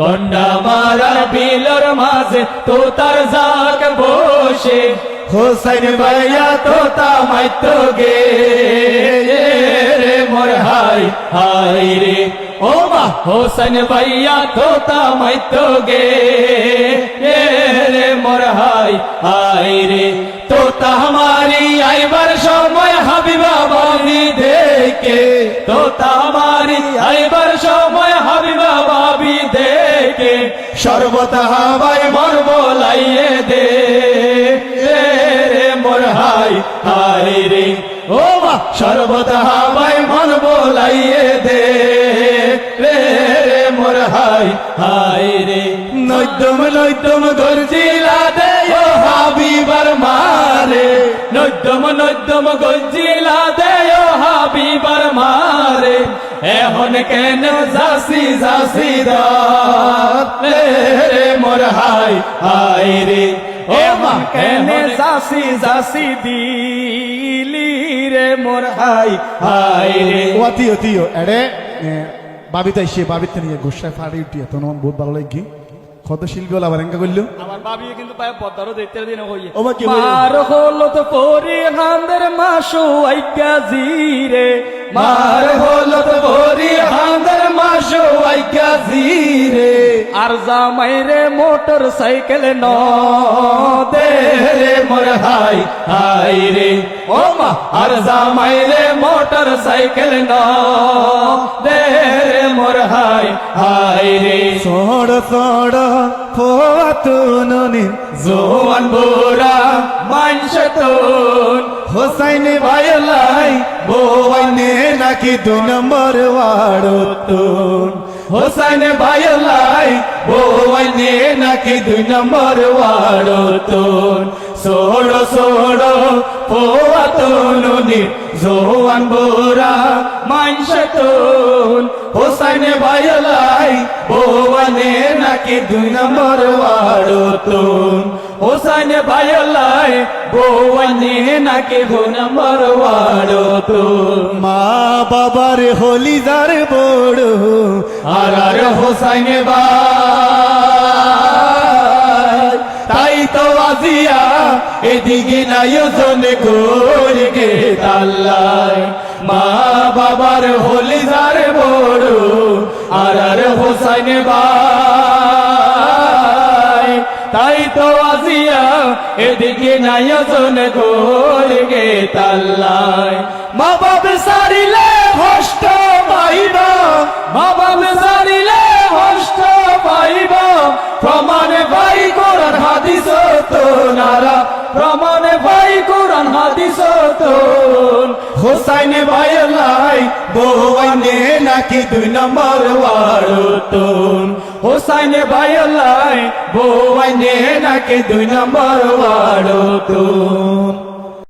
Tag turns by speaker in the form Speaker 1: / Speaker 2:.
Speaker 1: গন্ডা মারার বিলর মাঝে তো তার জাক বসে। হোসাইন ভাইয়া তো তা মাইতো গে। মোর হাই হাই রে। ও মা হোসেন ভাইয়া তো তা মাইতো গে। মোর হাই হাই রে। তো তা হমারি আইবার সময় হাবিবা বাবি দেখে। তো তা হমারি আইবার সময় হাবিবা বাবি দেখে সর্বত হাবাই মর বলাইয়ে দে রে মোর হাই হাই রে। ও মা সর্বত হাবাই মন বলাইয়ে দে। রে রে মোর হাই হাই রে। নৈদম নৈদম গর্জিলা দে ও হাবিবার মারে। নৈদম নৈদম গর্জিলা দে ও হাবিবার মারে। এখন কেন জাসি জাসি রে মোর হাই হাই রে। ও মা, কেন জাসি জাসি দিলি রে মোর হাই হাই রে?
Speaker 2: অতি তিও এড়ে বাবিতে এসে বাবিতে নিয়ে গুসায় ফাড়ি উঠিয়ে তো বহুত ভালো লাগি। কত শিল্পী আবার এঙ্কা করল
Speaker 1: আমার বাবি কিন্তু পায় পদ্মারও দেখতে দিন হইয়ে।
Speaker 2: ও মা কি?
Speaker 1: মার হলো তো পরি হান্দের মাসু আইকা জিরে। মার হলো তো পরি হান্দের মাসু আইকা জিরে। আর জামাই রে মোটর সাইকেল ন দে রে মোর হাই হাই রে। ও মা আর জামাই রে মোটর সাইকেল ন হাই হাই রে।
Speaker 2: সড় সড় ফোয়া তুননি
Speaker 1: জোয়ান বোরা মানসতুন।
Speaker 2: হোসাইন ভাইলাই বোয়াইনে নাকি দু নম্বর ওয়াড়তুন
Speaker 1: হোসেন ভাইলাই বৌয়াইনে নাকি দুই নম্বর ওয়াড়তুন সোড়ো সোড়ো পোয়াতুনি জোয়ান বোরা মানসতুন। ভাইলাই বৌয়ানে নাকি দুই নম্বর ওয়াড়তুন হোসেন ভাইলাই বৌয়ানে নাকি দুই নম্বর ওয়াড়তুন
Speaker 2: মা বাবার হলি যার বড়
Speaker 1: আর আর হোসাইন ভাই তাই তো আজিয়া এদিকে নায়োজন করে গে তাল্লাই। মা বাবার হলি যার বড় আর আর হোসাইন ভাই, তাই তো আজিয়া এদিকে নায়োজন করে গে তাল্লাই মা বাব সারিলে হষ্ট পাইবা, মা বাব সারিলে হষ্ট পাইবা। প্রমাণে ভাই কোরআন হাদিস তো নারা, প্রমাণে ভাই কোরআন, হাদিস তো হোসাইন বায়লাই লাই বৌয়ানে নাকি দুই নম্বর ওয়ারতুন হোসাইন বায়লাই লাই বৌয়ানে নাকি দুই নম্বর ওয়ারতুন